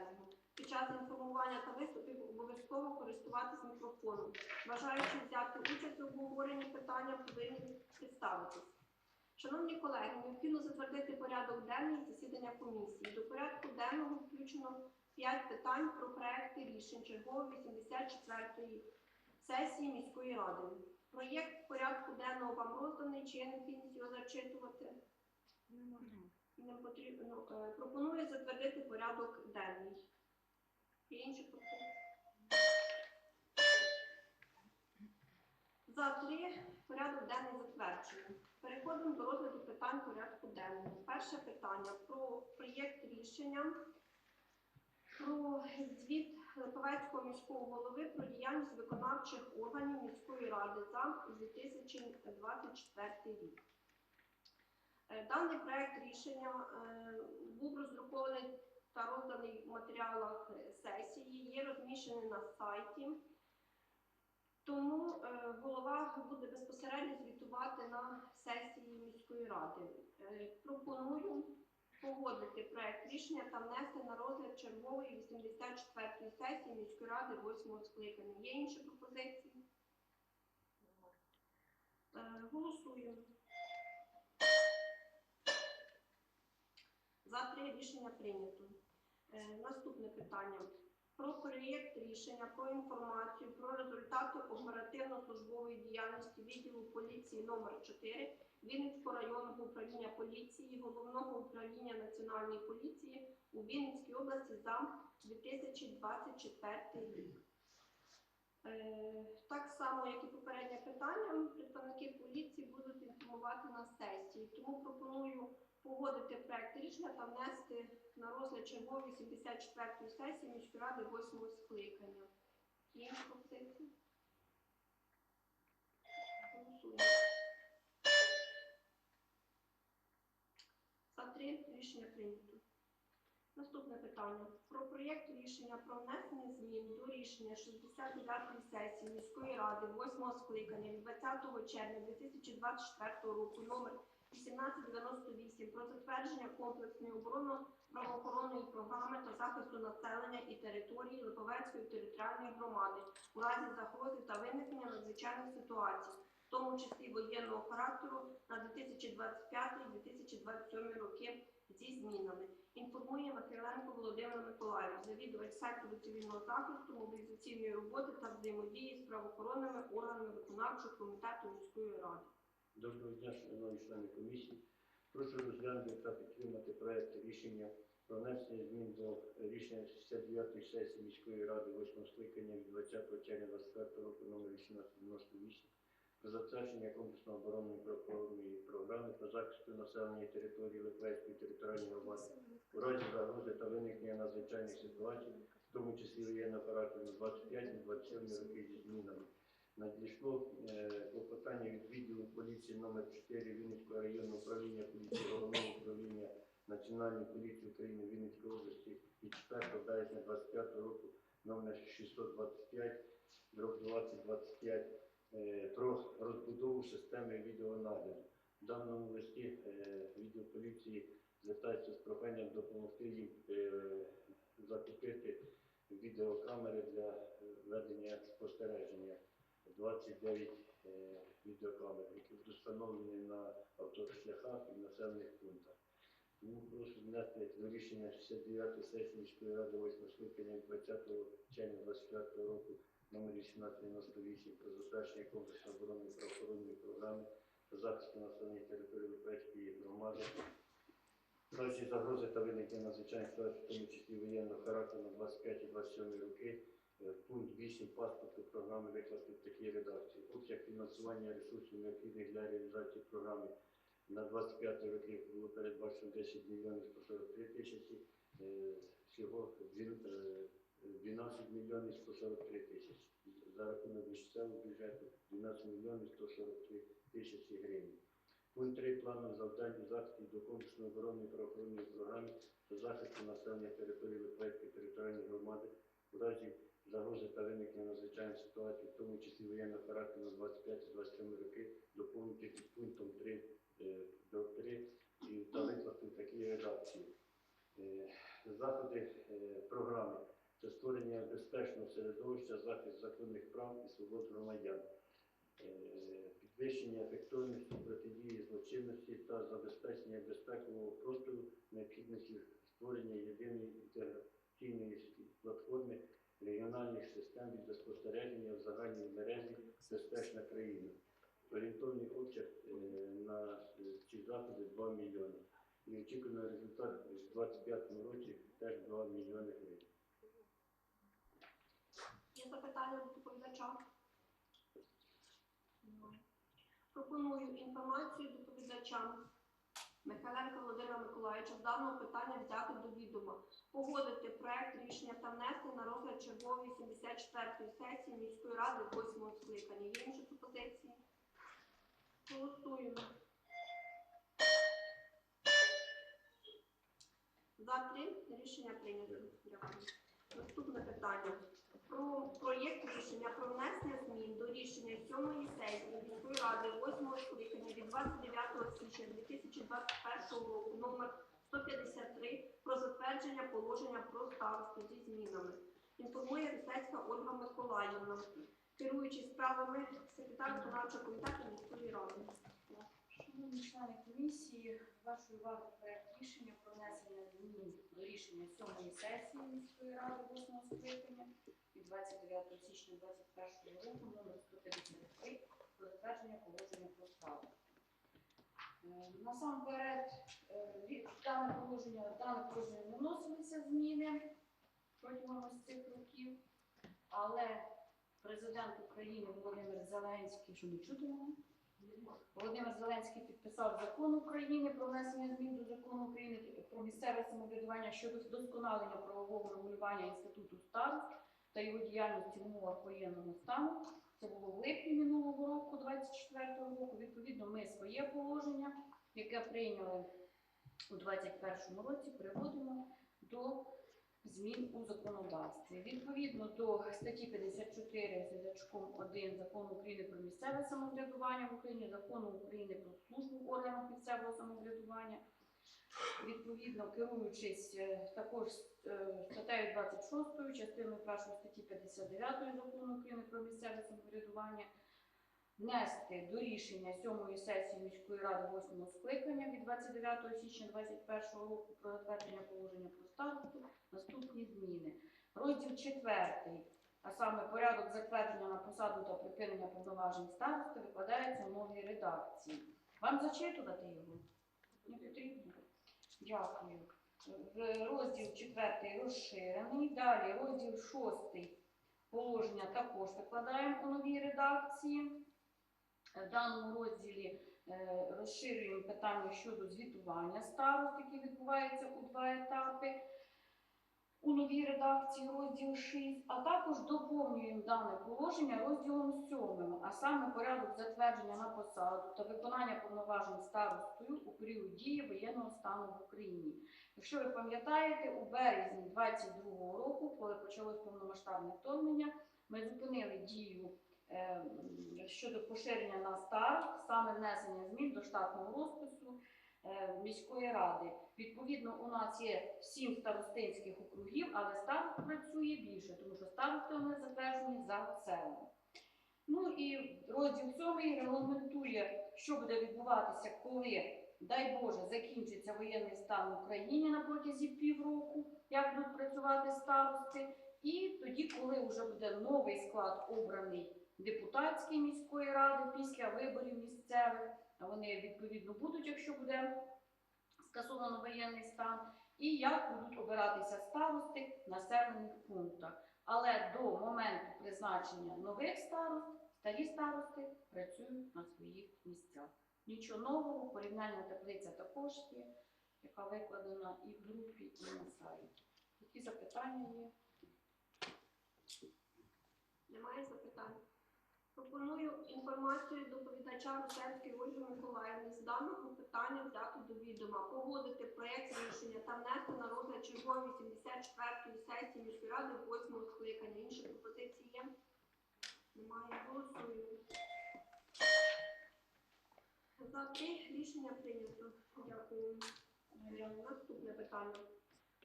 денного. Під час інформування та виступів обов'язково користуватись мікрофоном. Бажаючи взяти участь у обговоренні питання, повинні представитись. Шановні колеги, необхідно затвердити порядок денний засідання комісії. До порядку денного включено 5 питань про проекти рішень чергової 84-ї сесії міської ради. Проєкт порядку денного вам розданий, чи є необхідність його зачитувати? Не потрібно. Е, Пропоную затвердити порядок денний. Є інші пропозиції? За три порядок денний затверджений. Переходимо до розгляду питань порядку денного. Перше питання про проєкт рішення про звіт Липовецького міського голови про діяльність виконавчих органів міської ради за 2024 рік. Е, Даний проект рішення е, був роздрукований та розданий в матеріалах е, сесії, є розміщений на сайті. Тому голова буде безпосередньо звітувати на сесії міської ради. Пропоную погодити проект рішення та внести на розгляд чергової 84-ї сесії міської ради 8 скликання. Є інші пропозиції? Рішення прийнято. Е, Наступне питання. Про проєкт рішення про інформацію про результати оперативно-службової діяльності відділу поліції номер 4 Вінницького районного управління поліції, головного управління національної поліції у Вінницькій області за 2024 рік. Е, Так само, як і попереднє питання, представники поліції будуть інформувати на сесії. Тому пропоную погодити проект рішення та внести на розгляд чергової 74-ї сесії міської ради 8 скликання. Є інші пропозиції? Голосуємо. За три рішення прийнято. Наступне питання. Про проєкт рішення про внесення змін до рішення 69-ї сесії міської ради 8 скликання від 20 червня 2024 року номер 1898 про затвердження комплексної оборонно-правоохоронної програми та захисту населення і території Липовецької територіальної громади у разі загрози та виникнення надзвичайних ситуацій, в тому числі воєнного характеру на 2025-2027 роки зі змінами. Інформує Михайленко Володимир Миколаївич, завідувач сектору цивільного захисту, мобілізаційної роботи та взаємодії з правоохоронними органами виконавчого комітету міської ради. Доброго дня, шановні члени комісії. Прошу розглянути та підтримати проект рішення про внесення змін до рішення 69-ї сесії міської ради 8 скликання від 20 червня 2024 року номер 1898 про затвердження комплексної оборонної правоохоронної програми по захисту населення території Литвецької територіальної громади у разі загрози та виникнення надзвичайних ситуацій, в тому числі воєнного характеру на 25-27 роки зі змінами. Надійшло е, клопотання від відділу поліції номер 4 Вінницького районного управління поліції головного управління Національної поліції України Вінницької області від 4 березня 25 року номер 625 дроб 2025 е, про розбудову системи відеонагляду. В даному листі е, відділ поліції звертається з проханням допомогти їм закупити відеокамери для ведення спостереження. 29 е, відеокамер, які встановлені на автошляхах і населених пунктах. Тому прошу внести до рішення 69 сесії міської ради 8 скликання 20 червня 2024 року номер 1898 про затвердження комплексної оборонної правоохоронної програми та захисту населення території Липецької громади. Разі загрози та виникнення надзвичайних ситуацій, в тому числі воєнного характеру на 25-27 роки, Пункт 8 паспорту програми викласти в такій редакції. Обсяг фінансування ресурсів необхідних для реалізації програми на 25 роки було передбачено 10 мільйонів 143 тисячі, е, всього е, 12 мільйонів 143 тисячі. За рахунок місцевого бюджету 12 мільйонів 143 тисячі гривень. Пункт 3 плану завдань заходів до комплексної оборонної правоохоронної програми та захисту населення території Липецької територіальної громади у разі загрози та виникнення надзвичайної ситуації, в тому числі воєнного характеру на 25-27 роки, доповнити пунктом 3 е, до 3 і та викласти в такій редакції. Е, заходи е, програми це створення безпечного середовища, захист законних прав і свобод громадян, підвищення ефективності протидії злочинності та забезпечення безпекового простору, необхідності створення єдиної інтеграційної платформи регіональних систем від відеоспостереження в загальній мережі Безпечна країна. Орієнтовний обсяг е, на е, ці заходи 2 мільйони. І очікуваний результат у 2025 році теж 2 мільйони гривень. Є запитання до доповідача? Пропоную інформацію доповідачам Михайленка Володимира Миколаївича з даного питання взяти до відома. Погодити проект рішення та внести на розгляд чергової 74-ї сесії міської ради 8 скликання. Є інші пропозиції? Голосуємо. За три рішення прийнято. Дякую. Наступне питання. Про проєкт рішення про внесення змін до рішення 7 сесії міської ради 8 скликання від 29 січня 2021 року номер 153 про затвердження положення про старосту зі змінами. Інформує Рисецька Ольга Миколаївна, керуючи справами секретар виконавчого комітету міської ради. Шановні члени комісії, до вашої уваги проект рішення про внесення змін до рішення 7 сесії міської ради 8 скликання від 29 січня 2021 року номер 153 про затвердження положення про справу. Е, Насамперед, е, дане положення, дане положення не вносилися зміни протягом ось цих років, але президент України Володимир Зеленський, що не чути мене? Володимир Зеленський підписав закон України про внесення змін до закону України про місцеве самоврядування щодо вдосконалення правового регулювання інституту старост та його діяльності в умовах воєнного стану. Це було в липні минулого року, 24 року. Відповідно, ми своє положення, яке прийняли у 21 році, приводимо до змін у законодавстві. Відповідно до статті 54 з рядочком 1 Закону України про місцеве самоврядування в Україні, Закону України про службу в органах місцевого самоврядування, відповідно керуючись е, також е, статтею 26, частиною 1 статті 59 Закону України про місцеве самоврядування, внести до рішення 7 сесії міської ради 8 скликання від 29 січня 2021 року про затвердження положення про старосту наступні зміни. Розділ 4, а саме порядок затвердження на посаду та припинення повноважень старости викладається в новій редакції. Вам зачитувати його? Не потрібно? Дякую. Розділ 4 розширений. Далі розділ 6 положення також викладаємо у новій редакції. В даному розділі е, розширюємо питання щодо звітування старост, які відбуваються у два етапи у новій редакції розділ 6, а також доповнюємо дане положення розділом 7, а саме порядок затвердження на посаду та виконання повноважень старостою у період дії воєнного стану в Україні. Якщо ви пам'ятаєте, у березні 2022 року, коли почалось повномасштабне вторгнення, ми зупинили дію щодо поширення на старост, саме внесення змін до штатного розпису е, міської ради. Відповідно, у нас є сім старостинських округів, але старост працює більше, тому що старости нас затверджені за селом. Ну і розділ 7 регламентує, що буде відбуватися, коли, дай Боже, закінчиться воєнний стан в Україні на протязі півроку, як будуть працювати старости. І тоді, коли вже буде новий склад обраний депутатський міської ради після виборів місцевих, вони відповідно будуть, якщо буде скасовано воєнний стан, і як будуть обиратися старости в населених пунктах. Але до моменту призначення нових старост, старі старости працюють на своїх місцях. Нічого нового, порівняльна таблиця також є, яка викладена і в групі, і на сайті. Які запитання є? Немає запитань. Пропоную інформацію доповідача Русенської Ольги Миколаївни з даного питання взяти до відома, погодити проєкт рішення та внести на розгляд чергової 74-ї сесії міської ради 8 скликання. Інші пропозиції є? Немає. Голосуємо. За три рішення прийнято. Дякую. Наступне питання.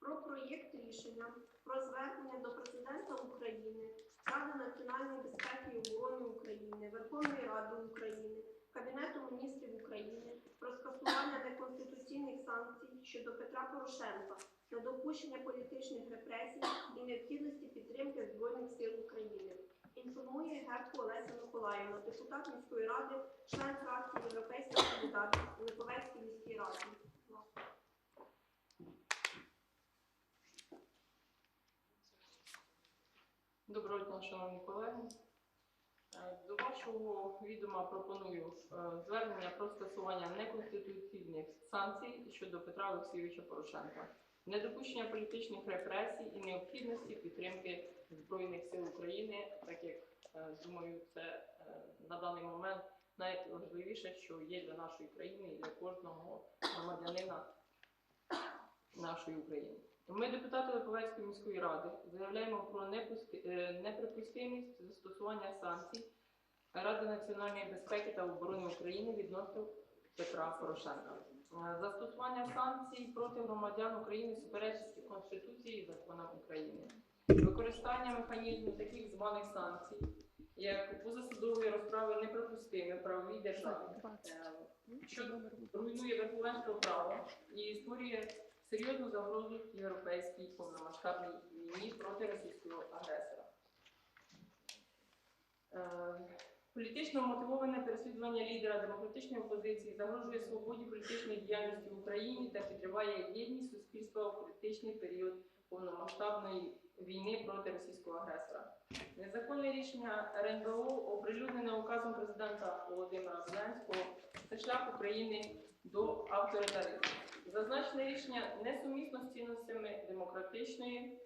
Про проєкт рішення про звернення до президента України, Ради національної безпеки і оборони України, Верховної Ради України, Кабінету міністрів України про скасування неконституційних санкцій щодо Петра Порошенка, недопущення політичних репресій і необхідності підтримки Збройних сил України. Інформує Герко Олеся Миколаївна, депутат міської ради, член фракції Європейська солідарність у міській раді. Доброго дня, шановні колеги. Е, До вашого відома пропоную е, звернення про скасування неконституційних санкцій щодо Петра Олексійовича Порошенка, недопущення політичних репресій і необхідності підтримки Збройних сил України, так як е, думаю, це на даний момент найважливіше, що є для нашої країни і для кожного громадянина нашої України. Ми, депутати Липовецької міської ради, заявляємо про е, неприпустимість застосування санкцій Ради національної безпеки та оборони України відносно Петра Порошенка. Е, Застосування санкцій проти громадян України суперечить Конституції і законам України. Використання механізму таких званих санкцій, як позасудової розправи неприпустиме в правовій державі, е, що руйнує верховенство права і створює серйозну загрозу європейській повномасштабній війні проти російського агресора. Е, Політично мотивоване переслідування лідера демократичної опозиції загрожує свободі політичної діяльності в Україні та підриває єдність суспільства у політичний період повномасштабної війни проти російського агресора. Незаконне рішення РНБО, оприлюднене указом президента Володимира Зеленського, це шлях України до авторитаризму. Зазначене рішення несумісно з цінностями демократичної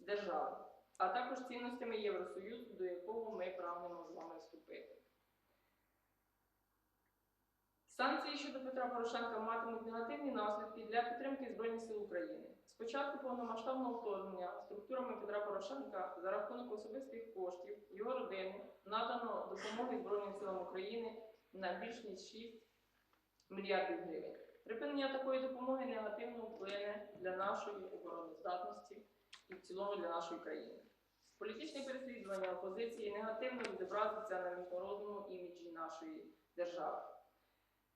держави, а також цінностями Євросоюзу, до якого ми прагнемо з вами вступити. Санкції щодо Петра Порошенка матимуть негативні наслідки для підтримки Збройних сил України. Спочатку повномасштабного вторгнення структурами Петра Порошенка за рахунок особистих коштів його родини надано допомоги Збройним силам України на більш ніж 6 мільярдів гривень. Припинення такої допомоги негативно вплине для нашої обороноздатності і в цілому для нашої країни. Політичне переслідування опозиції негативно відобразиться на міжнародному іміджі нашої держави.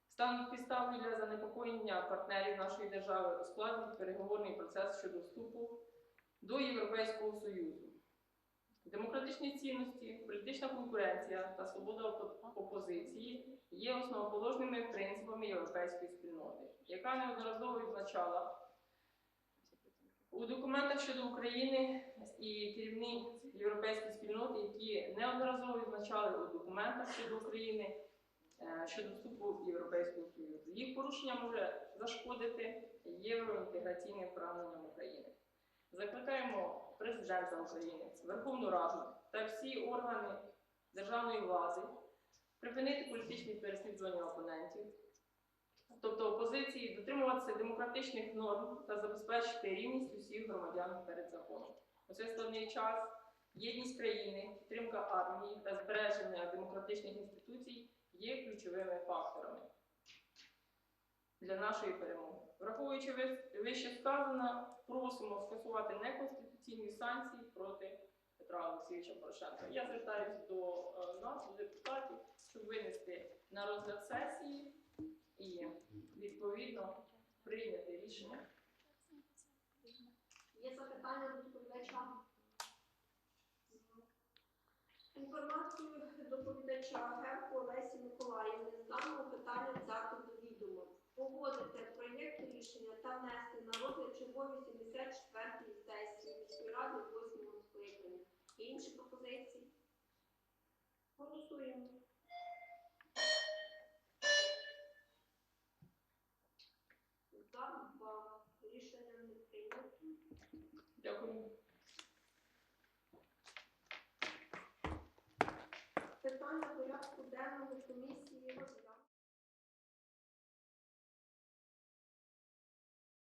Стануть підставою для занепокоєння партнерів нашої держави ускладнить переговорний процес щодо вступу до Європейського Союзу. Демократичні цінності, політична конкуренція та свобода опозиції є основоположними принципами європейської спільноти, яка неодноразово відзначала у документах щодо України і керівні європейські спільноти, які неодноразово відзначали у документах щодо України е, щодо вступу в Європейського Союзу. Їх порушення може зашкодити євроінтеграційним прагненням України. Закликаємо президента України, Верховну Раду та всі органи державної влади припинити політичні переслідування опонентів, тобто опозиції, дотримуватися демократичних норм та забезпечити рівність усіх громадян перед законом. У цей складний час єдність країни, підтримка армії та збереження демократичних інституцій є ключовими факторами для нашої перемоги. Враховуючи ви- вище сказане, просимо скасувати неконституційні санкції проти Петра Олексійовича Порошенка. Я звертаюся до е, нас, до депутатів, щоб винести на розгляд сесії і відповідно прийняти рішення. Є запитання до доповідача? Інформацію доповідача Герко Олесі Миколаївни з даного питання взяти до відома. Погодити проєкт рішення та внести на розгляд чергової 74-ї сесії міської ради 8 скликання. Є інші пропозиції? Голосуємо. За два. Рішення не прийнято. Дякую. Питання